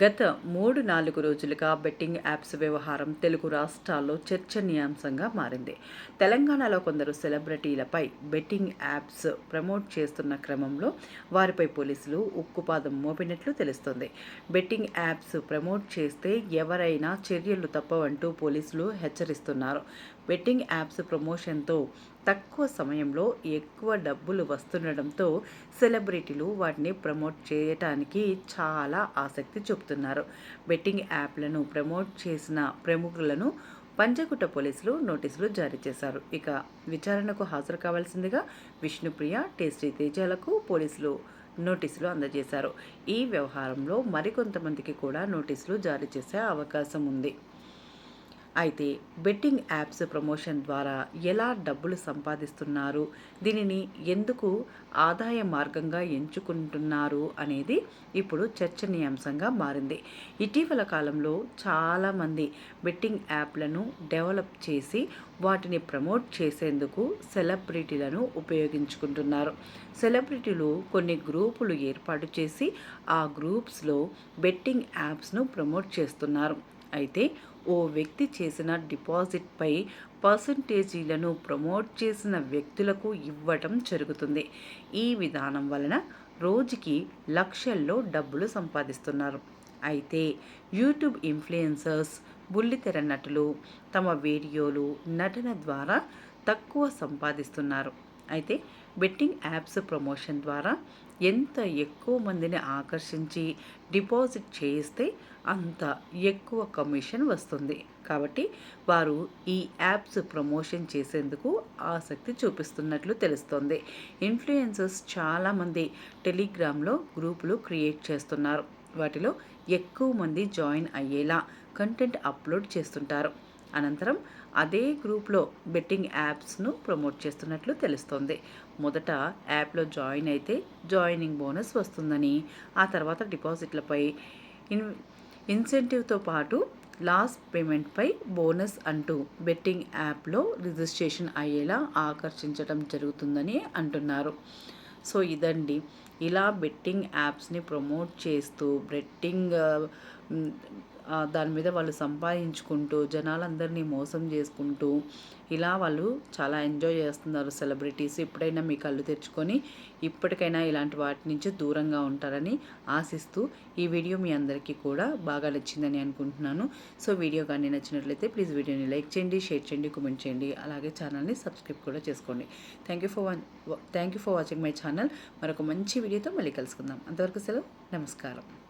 గత మూడు నాలుగు రోజులుగా బెట్టింగ్ యాప్స్ వ్యవహారం తెలుగు రాష్ట్రాల్లో చర్చనీయాంశంగా మారింది. తెలంగాణలో కొందరు సెలబ్రిటీలపై బెట్టింగ్ యాప్స్ ప్రమోట్ చేస్తున్న క్రమంలో వారిపై పోలీసులు ఉక్కుపాదం మోపినట్లు తెలుస్తోంది. బెట్టింగ్ యాప్స్ ప్రమోట్ చేస్తే ఎవరైనా చర్యలు తప్పవంటూ పోలీసులు హెచ్చరిస్తున్నారు. బెట్టింగ్ యాప్స్ ప్రమోషన్తో తక్కువ సమయంలో ఎక్కువ డబ్బులు వస్తుండడంతో సెలబ్రిటీలు వాటిని ప్రమోట్ చేయటానికి చాలా ఆసక్తి చెబుతున్నారు బెట్టింగ్ యాప్లను ప్రమోట్ చేసిన ప్రముఖులను పంచకుట పోలీసులు నోటీసులు జారీ చేశారు. ఇక విచారణకు హాజరు కావాల్సిందిగా విష్ణుప్రియ టేస్టీ తేజాలకు పోలీసులు నోటీసులు అందజేశారు. ఈ వ్యవహారంలో మరికొంతమందికి కూడా నోటీసులు జారీ చేసే అవకాశం ఉంది. అయితే బెట్టింగ్ యాప్స్ ప్రమోషన్ ద్వారా ఎలా డబ్బులు సంపాదిస్తున్నారు దీనిని ఎందుకు ఆదాయ మార్గంగా ఎంచుకుంటున్నారు అనేది ఇప్పుడు చర్చనీయాంశంగా మారింది. ఇటీవల కాలంలో చాలామంది బెట్టింగ్ యాప్లను డెవలప్ చేసి వాటిని ప్రమోట్ చేసేందుకు సెలబ్రిటీలను ఉపయోగించుకుంటున్నారు. సెలబ్రిటీలు కొన్ని గ్రూపులు ఏర్పాటు చేసి ఆ గ్రూప్స్లో బెట్టింగ్ యాప్స్ను ప్రమోట్ చేస్తున్నారు. అయితే ఓ వ్యక్తి చేసిన డిపాజిట్పై పర్సంటేజీలను ప్రమోట్ చేసిన వ్యక్తులకు ఇవ్వటం జరుగుతుంది. ఈ విధానం వలన రోజుకి లక్షల్లో డబ్బులు సంపాదిస్తున్నారు. అయితే యూట్యూబ్ ఇన్ఫ్లుయెన్సర్స్ బుల్లితెర నటులు తమ వీడియోలు నటన ద్వారా తక్కువ సంపాదిస్తున్నారు. అయితే బెట్టింగ్ యాప్స్ ప్రమోషన్ ద్వారా ఎంత ఎక్కువ మందిని ఆకర్షించి డిపాజిట్ చేయిస్తే అంత ఎక్కువ కమిషన్ వస్తుంది. కాబట్టి వారు ఈ యాప్స్ ప్రమోషన్ చేసేందుకు ఆసక్తి చూపిస్తున్నట్లు తెలుస్తుంది. ఇన్ఫ్లుయెన్సర్స్ చాలామంది టెలిగ్రామ్లో గ్రూపులు క్రియేట్ చేస్తున్నారు. వాటిలో ఎక్కువ మంది జాయిన్ అయ్యేలా కంటెంట్ అప్లోడ్ చేస్తుంటారు. అనంతరం అదే గ్రూప్లో బెట్టింగ్ యాప్స్ను ప్రమోట్ చేస్తున్నట్లు తెలుస్తోంది. మొదట యాప్లో జాయిన్ అయితే జాయినింగ్ బోనస్ వస్తుందని ఆ తర్వాత డిపాజిట్లపై ఇన్ ఇన్సెంటివ్తో పాటు లాస్ట్ పేమెంట్పై బోనస్ అంటూ బెట్టింగ్ యాప్లో రిజిస్ట్రేషన్ అయ్యేలా ఆకర్షించడం జరుగుతుందని అంటున్నారు. సో ఇదండి. ఇలా బెట్టింగ్ యాప్స్ని ప్రమోట్ చేస్తూ బెట్టింగ్ దాని మీద వాళ్ళు సంపాదించుకుంటూ జనాలందరినీ మోసం చేసుకుంటూ ఇలా వాళ్ళు చాలా ఎంజాయ్ చేస్తున్నారు సెలబ్రిటీస్. ఇప్పుడైనా మీ కళ్ళు తెరుచుకొని ఇప్పటికైనా ఇలాంటి వాటి నుంచి దూరంగా ఉంటారని ఆశిస్తూ ఈ వీడియో మీ అందరికీ కూడా బాగా నచ్చిందని అనుకుంటున్నాను. సో వీడియో కానీ నచ్చినట్లయితే ప్లీజ్ వీడియోని లైక్ చేయండి షేర్ చేయండి కామెంట్ చేయండి. అలాగే ఛానల్ని సబ్స్క్రైబ్ కూడా చేసుకోండి. Thank you for thank you for watching my channel. మరొక మంచి వీడియోతో మళ్ళీ కలుసుకుందాం. అంతవరకు సెలవు. నమస్కారం.